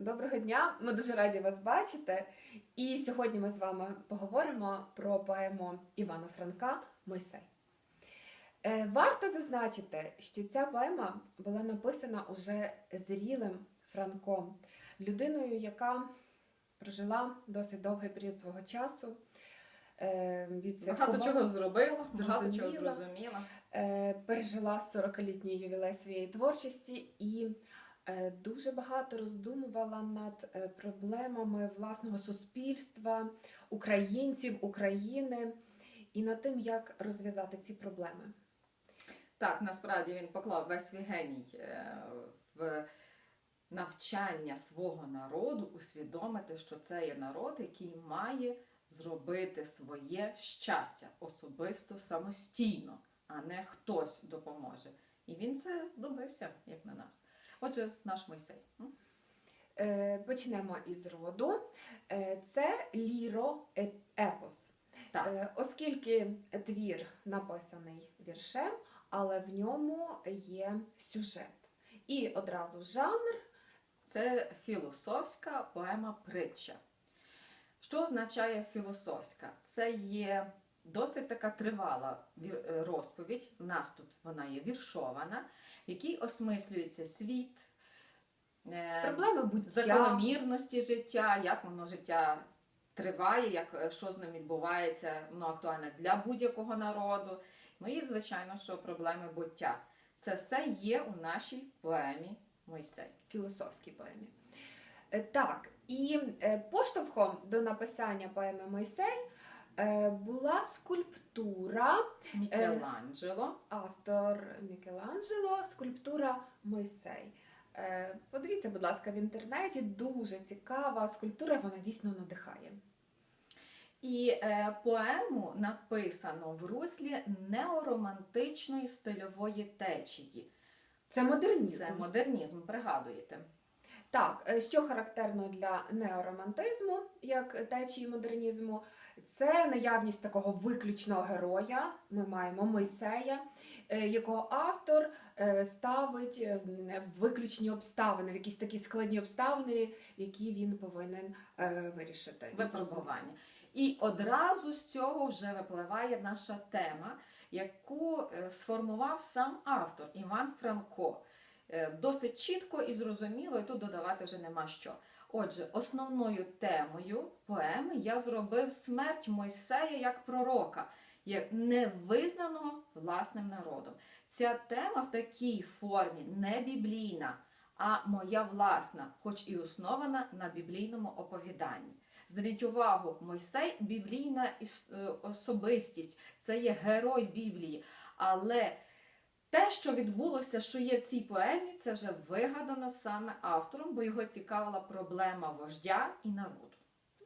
Доброго дня! Ми дуже раді вас бачити. І сьогодні ми з вами поговоримо про поему Івана Франка Мойсей. Е, Варто зазначити, що ця поема була написана уже зрілим Франком, людиною, яка прожила досить довгий період свого часу. е, відсвяткувала- Багато чого зробила, багато чого Зрозуміла. е, пережила 40-літній ювілей своєї творчості і дуже багато роздумувала над е, проблемами власного суспільства, українців, України і над тим, як розв'язати ці проблеми. Так, насправді він поклав весь свій геній е, в навчання свого народу, усвідомити, що це є народ, який має зробити своє щастя особисто самостійно, а не хтось допоможе. І він це добився, як на нас. Отже, наш Мойсей. Е, Почнемо із роду. Е, Це. Так. Е, Оскільки твір написаний віршем, але в ньому є сюжет. І одразу жанр Це філософська поема притча. Що означає філософська? Це є досить така тривала е, розповідь. У нас тут вона є віршована, в якій осмислюється світ, е, Проблеми буття. закономірності життя, як воно життя триває, як, е, що з ним відбувається, воно актуальне для будь-якого народу. Ну і, звичайно, що проблеми буття. Це все є у нашій поемі Мойсей. філософській поемі. Так, і поштовхом до написання поеми Мойсей була скульптура, Мікеланджело. автор Мікеланджело, скульптура Мойсей. Е, Подивіться, будь ласка, в інтернеті дуже цікава скульптура, вона дійсно надихає. І е, поему написано в руслі неоромантичної стильової течії. Це модернізм. Це модернізм, пригадуєте. Так, е, що характерно для неоромантизму, як течії модернізму, це наявність такого виключного героя. Ми маємо Мойсея, е, якого автор е, ставить е, в виключні обставини, в якісь такі складні обставини, які він повинен е, вирішити. випробування. І одразу з цього вже випливає наша тема, яку е, сформував сам автор Іван Франко. Е, Досить чітко і зрозуміло, і тут додавати вже нема що. Отже, основною темою поеми я зробив смерть Мойсея як пророка, як невизнаного власним народом. Ця тема в такій формі не біблійна, а моя власна, хоч і основана на біблійному оповіданні. Зверніть увагу, Мойсей біблійна е, особистість, це є герой Біблії. Але те, що відбулося, що є в цій поемі, це вже вигадано саме автором, бо його цікавила проблема вождя і народу.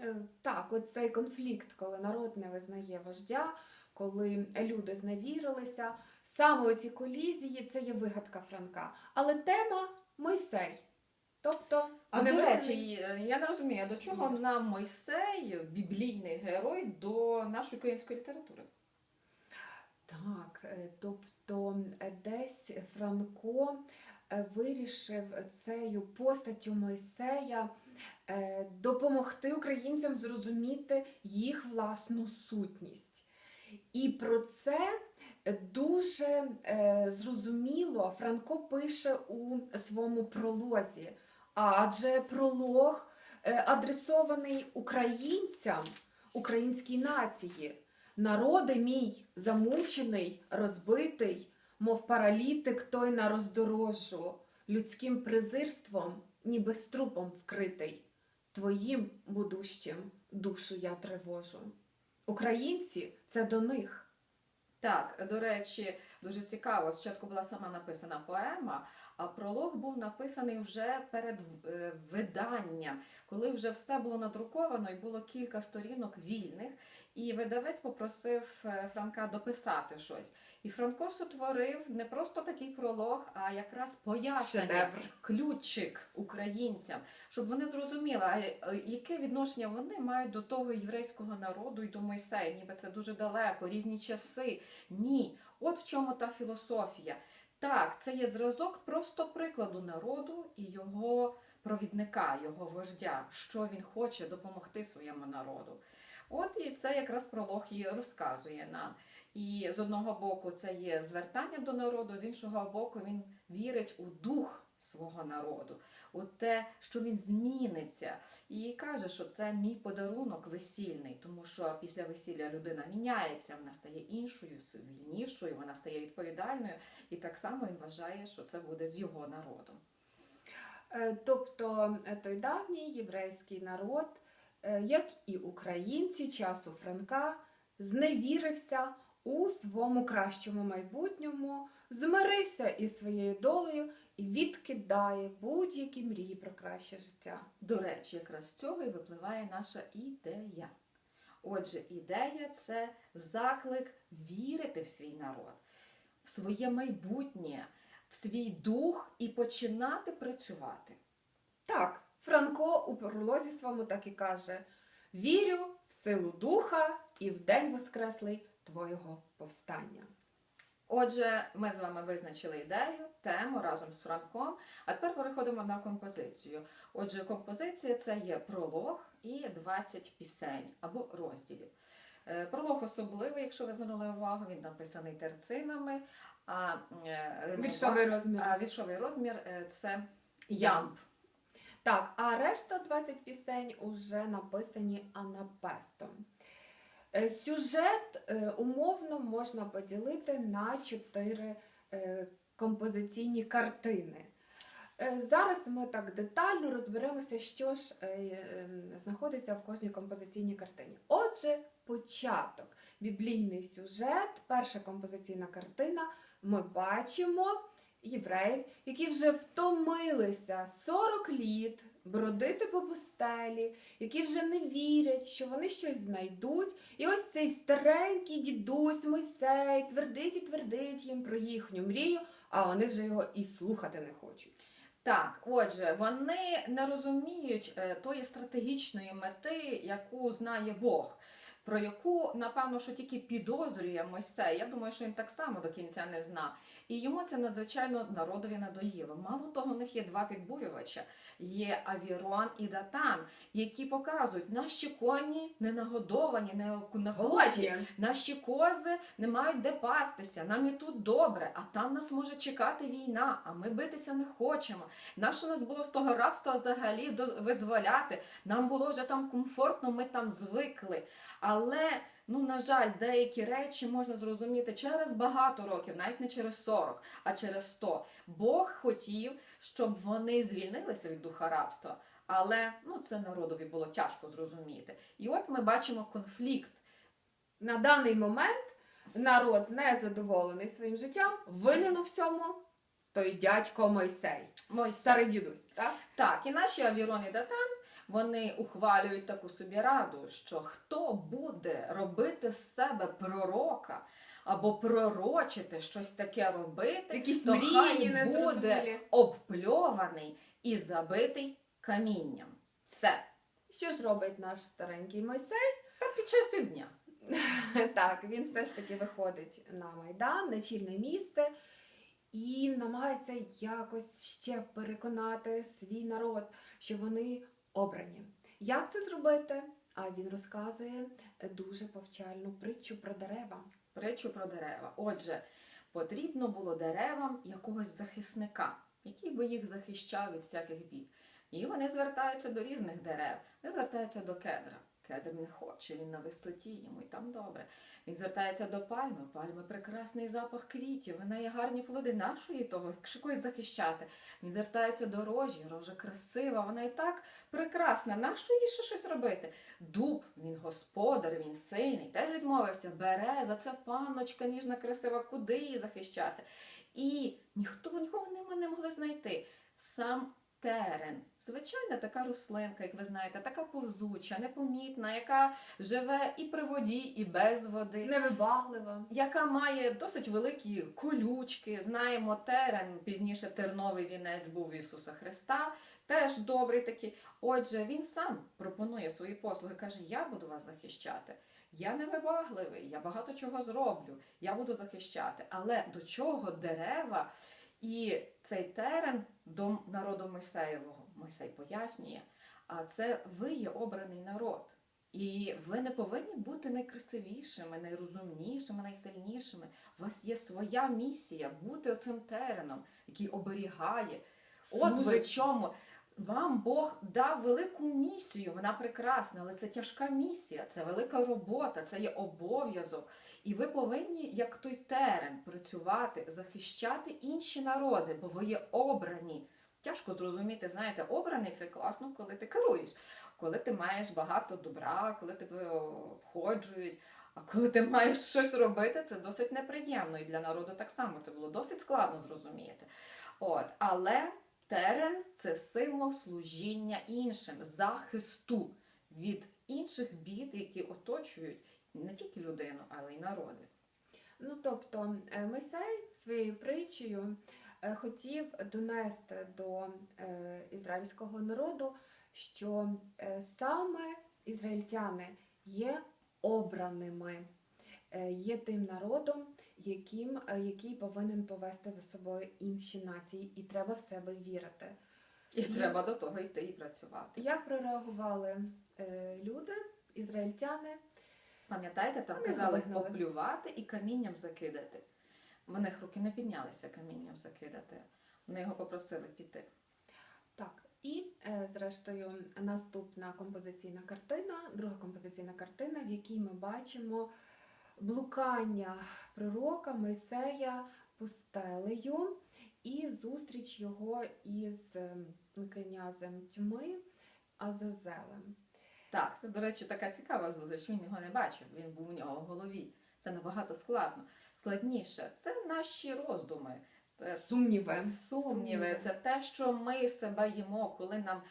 Е, Так, от цей конфлікт, коли народ не визнає вождя, коли люди зневірилися, саме ці колізії це є вигадка Франка. Але тема Мойсей. Тобто, А не до речі, я не розумію, до чого нам Мойсей, біблійний герой, до нашої української літератури? Так, е, тобто е, десь Франко е, вирішив цією постаттю Мойсея е, допомогти українцям зрозуміти їх власну сутність. І про це дуже зрозуміло Франко пише у своєму пролозі, адже пролог адресований українцям, українській нації. Народи мій, замучений, розбитий, мов паралітик той на роздорожжу, людським презирством, ніби струпом вкритий. Твоїм будущим душу я тривожу. Українці це до них. Так, до речі, дуже цікаво. Спочатку була сама написана поема, а пролог був написаний вже перед е, виданням, коли вже все було надруковано і було кілька сторінок вільних. І видавець попросив е, Франка дописати щось. І Франко сотворив не просто такий пролог, а якраз пояснення, Шедевр. ключик українцям, щоб вони зрозуміли, е, яке відношення вони мають до того єврейського народу і до Мойсея, ніби це дуже далеко, різні часи. Ні, от в чому та філософія. Так, це є зразок просто прикладу народу і його провідника, його вождя, що він хоче допомогти своєму народу. От і це якраз пролог і розказує нам. І з одного боку це є звертання до народу, з іншого боку, він вірить у дух свого народу, у те, що він зміниться, і каже, що це мій подарунок весільний, тому що після весілля людина міняється, вона стає іншою, вільнішою, вона стає відповідальною, і так само він вважає, що це буде з його народом. Е, Тобто е, той давній єврейський народ, е, як і українці часу Франка, зневірився у своєму кращому майбутньому, змирився із своєю долею і відкидає будь-які мрії про краще життя. До речі, якраз з цього і випливає наша ідея. Отже, ідея це заклик вірити в свій народ, в своє майбутнє, в свій дух і починати працювати. Так, Франко у пролозі своєму так і каже: Вірю в силу духа і в день воскреслий твого повстання. Отже, ми з вами визначили ідею, тему разом з Франком. А тепер переходимо на композицію. Отже, композиція це є пролог і 20 пісень або розділів. Е, Пролог особливий, якщо ви звернули увагу, він написаний терцинами, а е, Віршовий розмір. а віршовий розмір е, це ямб. Так, а решта 20 пісень уже написані анапестом. Е, Сюжет е, умовно можна поділити на чотири е, композиційні картини. Зараз ми так детально розберемося, що ж знаходиться в кожній композиційній картині. Отже, початок, біблійний сюжет, перша композиційна картина. Ми бачимо євреїв, які вже втомилися 40 літ бродити по пустелі, які вже не вірять, що вони щось знайдуть. І ось цей старенький дідусь Мойсей твердить і твердить їм про їхню мрію, а вони вже його і слухати не хочуть. Так, отже, вони не розуміють е, тої стратегічної мети, яку знає Бог, про яку, напевно, що тільки підозрює Мойсей. Я думаю, що він так само до кінця не знав. І йому це надзвичайно народові надоїло. Мало того, у них є два підбурювача: є Авірон і Датан, які показують, наші коні не нагодовані, не накушені, Наші кози не мають де пастися, нам і тут добре, а там нас може чекати війна, а ми битися не хочемо. Нащо нас було з того рабства взагалі визволяти? Нам було вже там комфортно, ми там звикли. Але, ну, на жаль, деякі речі можна зрозуміти через багато років, навіть не через 40, а через 100. Бог хотів, щоб вони звільнилися від духа рабства. Але ну, це народові було тяжко зрозуміти. І от ми бачимо конфлікт. На даний момент народ незадоволений своїм життям, винен у всьому той дядько Мойсей. Мой Старий дідусь, так? Так, і наші Авірон і Датан вони ухвалюють таку собі раду, що хто буде робити з себе пророка або пророчити щось таке робити, Якісь то хай буде обпльований і забитий камінням. Все. Що ж робить наш старенький Мойсей? Під час півдня. Так, він все ж таки виходить на майдан, на чільне місце і намагається якось ще переконати свій народ, що вони обрані. Як це зробити? А він розказує дуже повчальну притчу про дерева. Притчу про дерева. Отже, потрібно було деревам якогось захисника, який би їх захищав від всяких бід. І вони звертаються до різних дерев. Вони звертаються до кедра. Кедр не хоче, він на висоті, йому і там добре. Він звертається до пальми. Пальми прекрасний запах квітів, вона є гарні плоди. Нашої того, якщо захищати. Він звертається до рожі, рожа красива, вона і так прекрасна. Нащо їй ще щось робити? Дуб, він господар, він сильний, теж відмовився. Береза, це панночка, ніжна, красива, куди її захищати? І ніхто нікого не, могли знайти. Сам терен. Звичайна така рослинка, як ви знаєте, така повзуча, непомітна, яка живе і при воді, і без води. Невибаглива. Яка має досить великі колючки, знаємо терен, пізніше терновий вінець був Ісуса Христа, теж добрий такий. Отже, він сам пропонує свої послуги, каже: Я буду вас захищати. Я невибагливий, я багато чого зроблю, я буду захищати. Але до чого дерева і цей терен до народу Мойсеєвого? Мойсей пояснює, а це ви є обраний народ. І ви не повинні бути найкрасивішими, найрозумнішими, найсильнішими. У вас є своя місія бути оцим тереном, який оберігає. От ви чому. Вам Бог дав велику місію, вона прекрасна, але це тяжка місія, це велика робота, це є обов'язок. І ви повинні, як той терен, працювати, захищати інші народи, бо ви є обрані. Тяжко зрозуміти, знаєте, обраний це класно, коли ти керуєш, коли ти маєш багато добра, коли тебе обходжують. А коли ти маєш щось робити, це досить неприємно. І для народу так само це було досить складно зрозуміти. От, але терен це символ служіння іншим, захисту від інших бід, які оточують не тільки людину, але й народи. Ну тобто е, Мойсей своєю притчею е, хотів донести до е, ізраїльського народу, що саме ізраїльтяни є обраними, є тим народом, яким, е, який повинен повести за собою інші нації, і треба в себе вірити. І Є. треба до того йти і працювати. Як прореагували е, люди, ізраїльтяни? Пам'ятаєте, там Вони казали вигнали. оплювати і камінням закидати. В них руки не піднялися камінням закидати. Вони його попросили піти. Так, і е, зрештою наступна композиційна картина, друга композиційна картина, в якій ми бачимо блукання пророка Мойсея пустелею і зустріч його із е, князем тьми Азазелем. Так, це, до речі, така цікава зустріч. Він його не бачив, він був у нього в голові. Це набагато складно. Складніше це наші роздуми, це Сумніви. сумніви, це те, що ми себе їмо, коли нам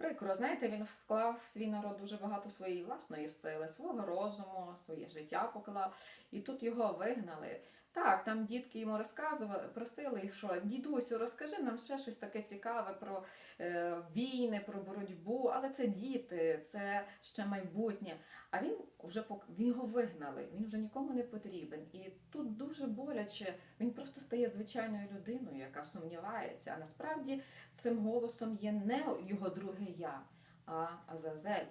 прикро. Знаєте, він склав в свій народ дуже багато своєї власної сили, свого розуму, своє життя поклав, і тут його вигнали. Так, там дітки йому розказували, просили, їх, що дідусю, розкажи нам ще щось таке цікаве про е, війни, про боротьбу, але це діти, це ще майбутнє. А він вже він його вигнали, він вже нікому не потрібен. І тут дуже боляче. Він просто стає звичайною людиною, яка сумнівається. А насправді цим голосом є не його друге я, а Азазель.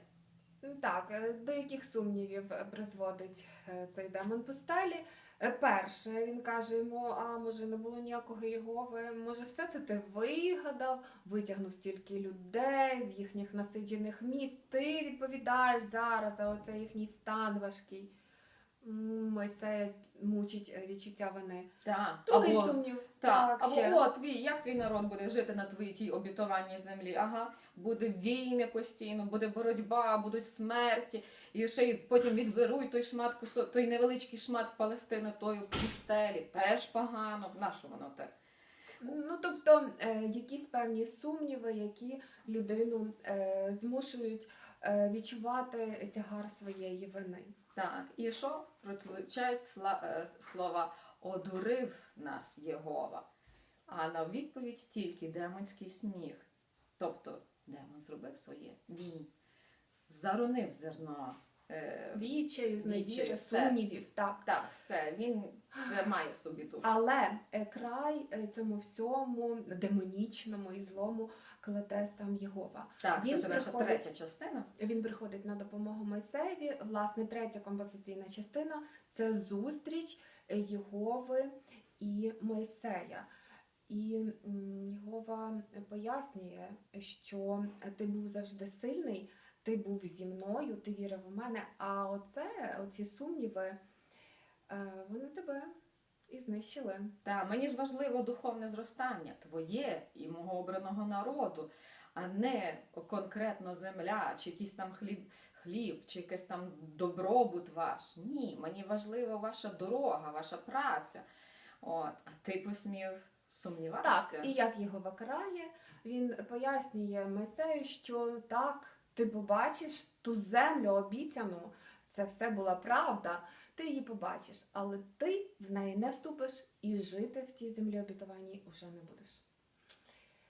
Так, е, до яких сумнівів призводить е, цей демон пустелі? Е, Перше, він каже йому: а може не було ніякого Єгови, може, все це ти вигадав, витягнув стільки людей з їхніх насиджених міст. Ти відповідаєш зараз за оцей їхній стан важкий. Мойсея мучить е, відчуття вини. Так, Другий або, сумнів. так, так, ще. або о, твій, як твій народ буде жити на твоїй тій обітованій землі? Ага, буде війни постійно, буде боротьба, будуть смерті, і ще й потім відберуть той шмат кусо, той невеличкий шмат Палестини, тої пустелі. Теж погано. На що воно те? Ну, тобто, е, якісь певні сумніви, які людину е, змушують е, відчувати тягар своєї вини. Так, і що прозвучають е, слова одурив нас Єгова, а на відповідь тільки демонський сміх. Тобто демон зробив своє. Він заронив зерно. Е, Відчаю, зневіри, сумнівів, так. так, все, він вже має собі душу. Але е, край е, цьому всьому демонічному і злому кладе сам Єгова. так, це вже наша третя частина. Він приходить на допомогу Мойсеєві. Власне, третя композиційна частина це зустріч Єгови і Мойсея. І Єгова пояснює, що ти був завжди сильний, ти був зі мною, ти вірив у мене. А оце, оці сумніви, е, вони тебе і знищили. Та мені ж важливо духовне зростання твоє і мого обраного народу, а не конкретно земля, чи якийсь там хліб, хліб, чи якийсь там добробут ваш. Ні, мені важлива ваша дорога, ваша праця. От, а ти посмів сумніватися. Так, і як його карає, він пояснює Мойсею, що так, ти побачиш ту землю обіцяну, це все була правда, ти її побачиш, але ти в неї не вступиш і жити в тій землі обітованій уже не будеш.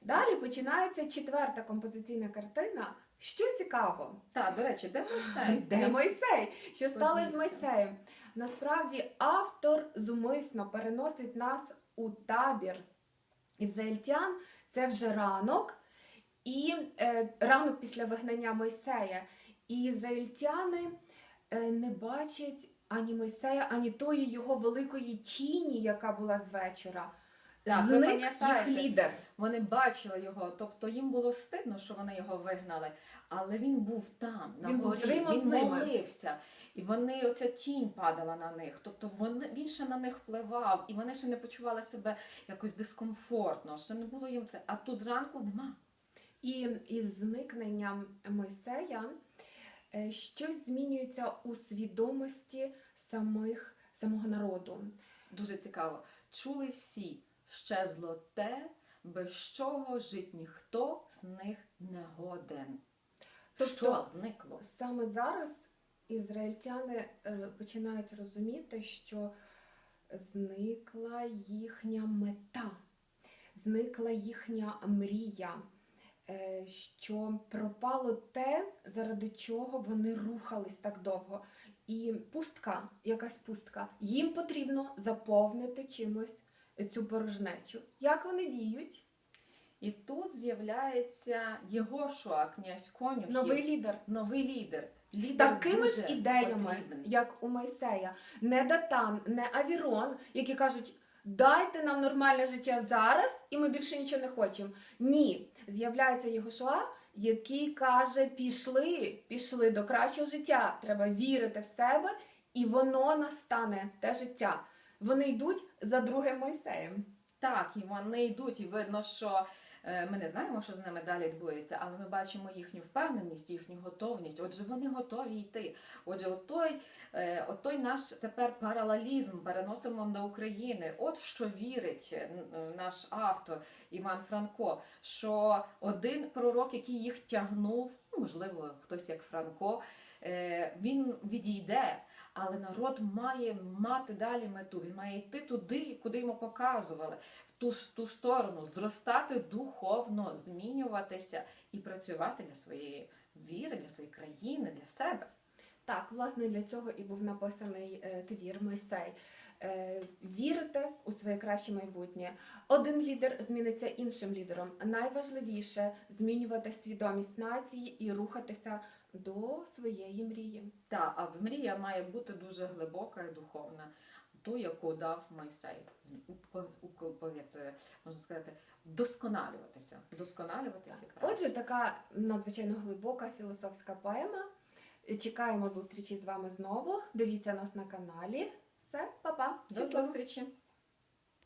Далі починається четверта композиційна картина. Що цікаво, Так, до речі, де Мойсей? де Мойсей? Що стало з Мойсеєм? Насправді автор зумисно переносить нас у табір ізраїльтян. Це вже ранок, І е, ранок після вигнання Мойсея. І ізраїльтяни е, не бачать ані Мойсея, ані тої його великої тіні, яка була з вечора. Так, ви Зник їх лідер. Вони бачили його, тобто їм було стидно, що вони його вигнали, але він був там, на Він був горі, зримо він молився. І вони, оця тінь падала на них. Тобто вони, він ще на них впливав, і вони ще не почували себе якось дискомфортно, ще не було їм це. А тут зранку нема. І із зникненням Мойсея е, щось змінюється у свідомості самих, самого народу. Дуже цікаво. Чули всі, щезло те, без чого жить ніхто з них не годен. Тобто- що зникло? Саме зараз ізраїльтяни е, починають розуміти, що зникла їхня мета, зникла їхня мрія, що пропало те, заради чого вони рухались так довго. І пустка, якась пустка, їм потрібно заповнити чимось цю порожнечу. Як вони діють? І тут з'являється Єгошуа, князь конюхів, Новий лідер. новий лідер. З такими ж ідеями, потрібен. як у Мойсея, не Датан, не Авірон, які кажуть, дайте нам нормальне життя зараз, і ми більше нічого не хочемо. Ні, з'являється Єгошуа, який каже: пішли, пішли до кращого життя. Треба вірити в себе, і воно настане те життя. Вони йдуть за другим Мойсеєм. Так, і вони йдуть, і видно, що ми не знаємо, що з ними далі відбудеться, але ми бачимо їхню впевненість, їхню готовність. Отже, вони готові йти. Отже, отой, е, отой наш тепер паралелізм переносимо до України. От в що вірить е, наш автор Іван Франко, що один пророк, який їх тягнув, ну, можливо, хтось як Франко, е, він відійде. Але народ має мати далі мету. Він має йти туди, куди йому показували, ту, ту сторону, зростати духовно, змінюватися і працювати для своєї віри, для своєї країни, для себе. Так, власне, для цього і був написаний е, твір Мойсей. Е, вірити у своє краще майбутнє. Один лідер зміниться іншим лідером. Найважливіше змінювати свідомість нації і рухатися до своєї мрії. Та, а мрія має бути дуже глибока і духовна, ту, яку дав Мойсей. Як це можна сказати, вдосконалюватися. Вдосконалюватися так. Отже, така надзвичайно глибока філософська поема. Чекаємо зустрічі з вами знову. Дивіться нас на каналі. Все, па-па. до зустрічі!